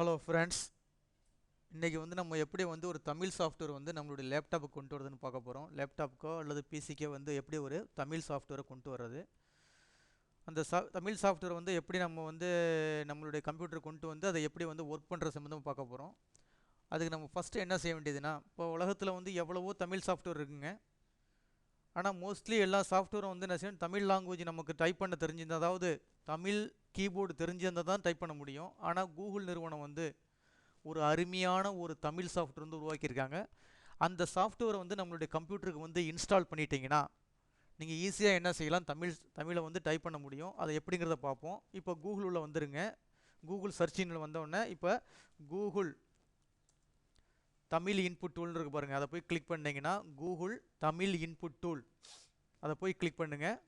Hello friends இன்றைக்கி வந்து நம்ம எப்படி வந்து ஒரு தமிழ் சாஃப்ட்வேர் வந்து நம்மளுடைய லேப்டாப்புக்கு கொண்டு வரதுன்னு பார்க்க போகிறோம் லேப்டாப்புக்கோ அல்லது பிசிக்கோ வந்து எப்படி ஒரு தமிழ் சாஃப்ட்வேரை கொண்டு வர்றது? அந்த சா தமிழ் சாஃப்ட்வேர் வந்து எப்படி நம்ம வந்து நம்மளுடைய கம்ப்யூட்டர் கொண்டு வந்து அதை எப்படி வந்து ஒர்க் பண்ணுற சம்மந்தமாக பார்க்க போகிறோம் அதுக்கு நம்ம ஃபஸ்ட்டு என்ன செய்ய வேண்டியதுன்னா இப்போ உலகத்தில் வந்து எவ்வளவோ தமிழ் சாஃப்ட்வேர் இருக்குங்க. ஆனால் மோஸ்ட்லி எல்லா சாஃப்ட்வேரும் வந்து என்ன செய்யணும் தமிழ் லாங்குவேஜ் நமக்கு டைப் பண்ண தெரிஞ்சிருந்தா அதாவது தமிழ் கீபோர்டு தெரிஞ்சிருந்தால் தான் டைப் பண்ண முடியும். ஆனால் கூகுள் நிறுவனம் வந்து ஒரு அருமையான ஒரு தமிழ் சாஃப்ட்வேர் வந்து உருவாக்கியிருக்காங்க. அந்த சாஃப்ட்வேரை வந்து நம்மளுடைய கம்ப்யூட்டருக்கு வந்து இன்ஸ்டால் பண்ணிட்டீங்கன்னா நீங்கள் ஈஸியாக என்ன செய்யலாம்? தமிழ் தமிழை வந்து டைப் பண்ண முடியும். அதை எப்படிங்கிறத பார்ப்போம். இப்போ கூகுள் உள்ள வந்துருங்க. கூகுள் சர்ச் இன்ஜினில் வந்தோடனே இப்போ கூகுள் தமிழ் இன்புட் டூல்னு இருக்கு பாருங்கள் அதை போய் கிளிக் பண்ணிங்கன்னா கூகுள் தமிழ் இன்புட் டூல் அதை போய் கிளிக் பண்ணுங்கள்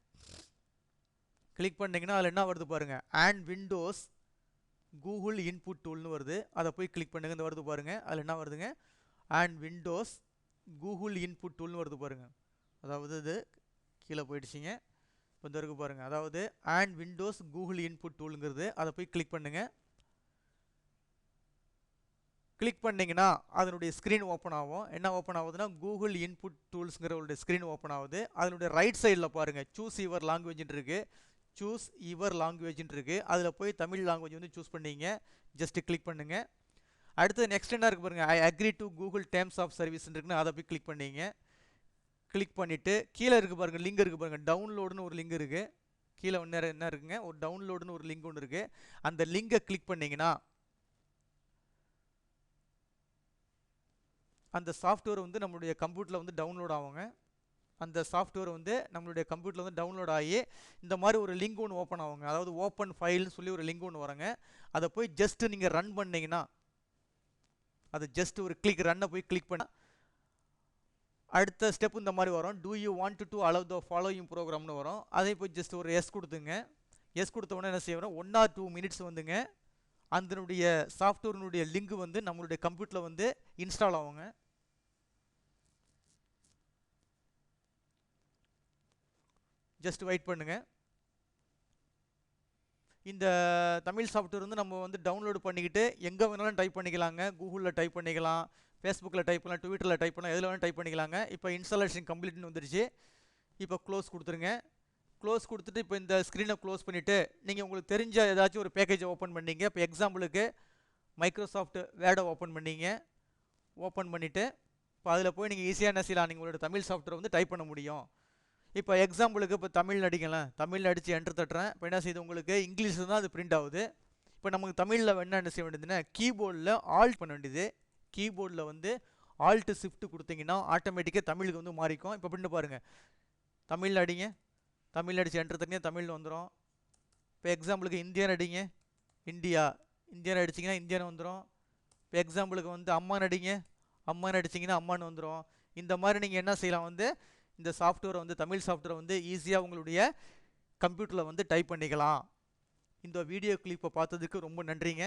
கிளிக் பண்ணிங்கன்னா அதில் என்ன வருது பாருங்கள் அண்ட் விண்டோஸ் கூகுள் இன்புட் டூல்னு வருது. அதை போய் கிளிக் பண்ணுங்க. இந்த வருது பாருங்கள் அதில் என்ன வருதுங்க? அண்ட் விண்டோஸ் கூகுள் இன்புட் டூல்னு வருது பாருங்கள் அதாவது இது கீழே போயிடுச்சிங்க. இப்போ இந்த வரைக்கும் பாருங்கள் அதாவது அண்ட் விண்டோஸ் கூகுள் இன்புட் டூலுங்கிறது அதை போய் கிளிக் பண்ணுங்கள் கிளிக் பண்ணிங்கன்னா அதனுடைய ஸ்க்ரீன் ஓப்பன் ஆகும். என்ன ஓப்பன் ஆகுதுன்னா கூகுள் இன்புட் டூல்ஸுங்கிற ஒரு ஸ்க்ரீன் ஓப்பன் ஆகுது. அதனுடைய ரைட் சைடில் பாருங்கள் சூஸ் யுவர் லாங்குவேஜ்னு இருக்குது சூஸ் யுவர் லாங்குவேஜ்னு இருக்குது அதில் போய் தமிழ் லாங்குவேஜ் வந்து சூஸ் பண்ணிங்க. ஜஸ்ட்டு கிளிக் பண்ணுங்கள் அடுத்து நெக்ஸ்ட் என்ன இருக்குது பாருங்கள் I agree to Google terms of சர்வீஸ்னு இருக்குன்னு அதை போய் கிளிக் பண்ணிங்க. கிளிக் பண்ணிவிட்டு கீழே இருக்குது பாருங்கள் லிங்க் இருக்குது பாருங்கள் டவுன்லோடுன்னு ஒரு லிங்க் இருக்குது கீழே ஒன்று என்ன இருக்குங்க? ஒரு டவுன்லோடுன்னு ஒரு லிங்க் ஒன்று இருக்குது அந்த லிங்கை கிளிக் பண்ணிங்கன்னா அந்த சாஃப்ட்வேர் வந்து நம்மளுடைய கம்ப்யூட்டரில் வந்து டவுன்லோட் ஆகுங்க. அந்த சாஃப்ட்வேர் வந்து நம்மளுடைய கம்ப்யூட்டரில் வந்து டவுன்லோட் ஆகி இந்த மாதிரி ஒரு லிங்க் ஒன்று ஓப்பன் ஆகுங்க. அதாவது ஓப்பன் ஃபைல்னு சொல்லி ஒரு லிங்க் ஒன்று வரங்க. அதை போய் ஜஸ்ட்டு நீங்கள் ரன் பண்ணிங்கன்னா அது ஜஸ்ட் ஒரு கிளிக் ரன்னை போய் கிளிக் பண்ண அடுத்த ஸ்டெப் இந்த மாதிரி வரும். Do you want to allow the following ப்ரோக்ராம்னு வரும். அதை போய் ஜஸ்ட் ஒரு எஸ் கொடுத்துங்க. எஸ் கொடுத்த உடனே என்ன செய்யணும் ஒன் ஆர் டூ மினிட்ஸ் வந்துங்க. அதனுடைய சாஃப்ட்வேர்னுடைய லிங்க் வந்து நம்மளுடைய கம்ப்யூட்டரில் வந்து இன்ஸ்டால் ஆகுங்க. ஜஸ்ட் வெயிட் பண்ணுங்கள் இந்த தமிழ் சாஃப்ட்வேர் வந்து நம்ம வந்து டவுன்லோடு பண்ணிக்கிட்டு எங்கே வேணாலும் டைப் பண்ணிக்கலாங்க. கூகுளில் டைப் பண்ணிக்கலாம் ஃபேஸ்புக்கில் டைப் பண்ணலாம் ட்விட்டரில் டைப் பண்ணலாம் எதில் வேணாலும் டைப் பண்ணிக்கலாங்க. இப்போ இன்ஸ்டாலேஷன் கம்ப்ளீட்னு வந்துருச்சு. இப்போ க்ளோஸ் கொடுத்துருங்க. க்ளோஸ் கொடுத்துட்டு இப்போ இந்த ஸ்க்ரீனை க்ளோஸ் பண்ணிவிட்டு நீங்கள் உங்களுக்கு தெரிஞ்ச ஏதாச்சும் ஒரு பேக்கேஜை ஓப்பன் பண்ணீங்க. இப்போ எக்ஸாம்பிளுக்கு மைக்ரோசாஃப்ட் வேர்டை ஓப்பன் பண்ணீங்க. ஓப்பன் பண்ணிவிட்டு இப்போ அதில் போய் நீங்கள் ஈஸியாக என்ன செய்யலாம்? நீங்கள் உங்களோட தமிழ் சாஃப்ட்வேர் வந்து டைப் பண்ண முடியும். இப்போ எக்ஸாம்பிளுக்கு இப்போ தமிழ் அடிக்கலாம் தமிழ் அடித்து என்ட்ரு தட்டுறேன். இப்போ என்ன செய்யுது உங்களுக்கு இங்கிலீஷில் தான் அது பிரிண்ட் ஆகுது. இப்போ நமக்கு தமிழில் என்ன என்ன செய்ய வேண்டியதுன்னா கீபோர்டில் ஆல்ட் பண்ண வேண்டியது. கீபோர்டில் வந்து ஆல்ட்டு ஷிஃப்ட் கொடுத்தீங்கன்னா ஆட்டோமேட்டிக்காக தமிழுக்கு வந்து மாறிக்கும். இப்போ பிரிண்ட் பாருங்கள் தமிழ் அடிங்க. தமிழ் அடித்து என்ட்ரு தட்டிங்க தமிழ் வந்துடும் இப்போ எக்ஸாம்பிளுக்கு இந்தியன் அடிங்க. இந்தியா. இந்தியன் அடிச்சிங்கன்னா இந்தியன் வந்துடும் இப்போ எக்ஸாம்பிளுக்கு வந்து அம்மான் அடிங்க. அம்மான் அடிச்சிங்கன்னா அம்மான்னு வந்துடும் இந்த மாதிரி நீங்கள் என்ன செய்யலாம்? வந்து இந்த சாஃப்ட்வேரை வந்து தமிழ் சாஃப்ட்வேரை வந்து ஈஸியாக உங்களுடைய கம்ப்யூட்டரில் வந்து டைப் பண்ணிக்கலாம். இந்த வீடியோ கிளிப்பை பார்த்ததுக்கு ரொம்ப நன்றிங்க.